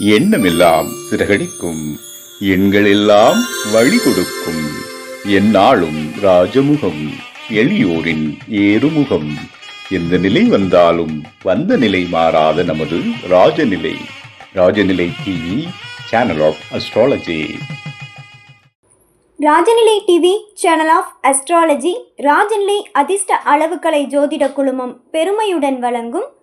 எண்ணமெல்லாம் சிறகடிக்கும். எண்களெல்லாம் வழி கொடுக்கும் எந்நாளும் ராஜமுகம் எளியோரின் ஏறுமுகம். எந்த நிலை வந்தாலும் வந்த நிலை மாறாத நமது Rajanilai. Rajanilai TV channel of astrology Rajanilai TV channel of astrology Rajanilai அதிர்ஷ்ட அளவுக்கலை ஜோதிட குழுமம் பெருமையுடன் வழங்கும்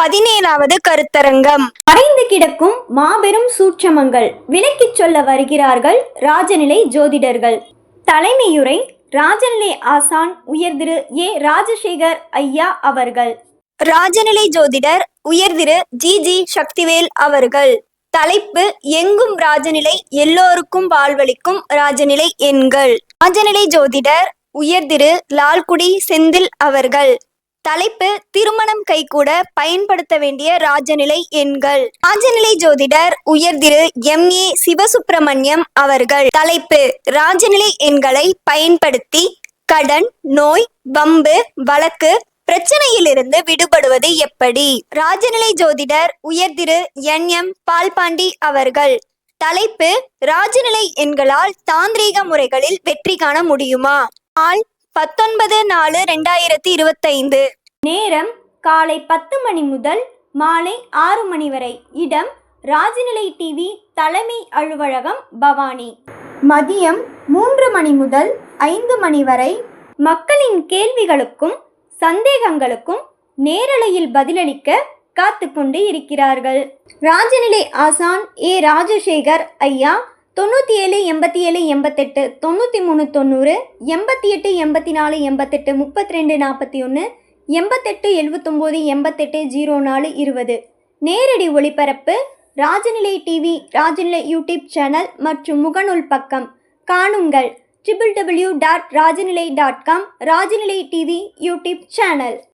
பதினேழாவது கருத்தரங்கம். மறைந்து கிடக்கும் மாபெரும் சூட்சமங்கள் விளக்கிச் சொல்ல வருகிறார்கள் ராஜநிலை ஜோதிடர்கள். தலைமையுரை ராஜநிலை ஆசான் உயர் திரு ஏ ராஜசேகர் ஐயா அவர்கள். ராஜநிலை ஜோதிடர் உயர்திரு ஜி ஜி சக்திவேல் அவர்கள். தலைப்பு எங்கும் ராஜநிலை எல்லோருக்கும் வாழ்வளிக்கும் ராஜநிலை எண்கள். ராஜநிலை ஜோதிடர் உயர்திரு லால்குடி செந்தில் அவர்கள். தலைப்பு திருமணம் கைகூட பயன்படுத்த வேண்டிய ராஜநிலை எண்கள். ராஜநிலை ஜோதிடர் உயர்திரு எம். ஏ. சிவசுப்பிரமணியம் அவர்கள். தலைப்பு ராஜநிலை எண்களை பயன்படுத்தி கடன் நோய் வம்பு வழக்கு பிரச்சனையிலிருந்து விடுபடுவது எப்படி? ராஜநிலை ஜோதிடர் உயர்திரு என். எம். பால்பாண்டி அவர்கள். தலைப்பு ராஜநிலை எண்களால் தாந்திரீக முறைகளில் வெற்றி காண முடியுமா? ஆள் பத்தொன்பது நாலு ரெண்டாயிரத்தி இருபத்தைந்து. நேரம் காலை பத்து மணி முதல் மாலை ஆறு மணி வரை. இடம் ராஜநிலை டிவி தலைமை அலுவலகம் பவானி. மதியம் மூன்று மணி முதல் ஐந்து மணி வரை மக்களின் கேள்விகளுக்கும் சந்தேகங்களுக்கும் நேரலையில் பதிலளிக்க காத்து கொண்டு இருக்கிறார்கள். ராஜநிலை ஆசான் ஏ. ராஜசேகர் ஐயா தொண்ணூற்றி ஏழு எண்பத்தி ஏழு எண்பத்தெட்டு தொண்ணூற்றி மூணு தொண்ணூறு எண்பத்தி எட்டு எண்பத்தி நாலு எண்பத்தெட்டு முப்பத்தி ரெண்டு நாற்பத்தி ஒன்று எண்பத்தெட்டு எழுபத்தொம்போது எண்பத்தெட்டு ஜீரோ நாலு இருபது. நேரடி ஒளிபரப்பு Rajanilai TV Rajanilai YouTube channel மற்றும் முகநூல் பக்கம். காணுங்கள். Triple W dot Rajanilai dot com Rajanilai TV YouTube channel.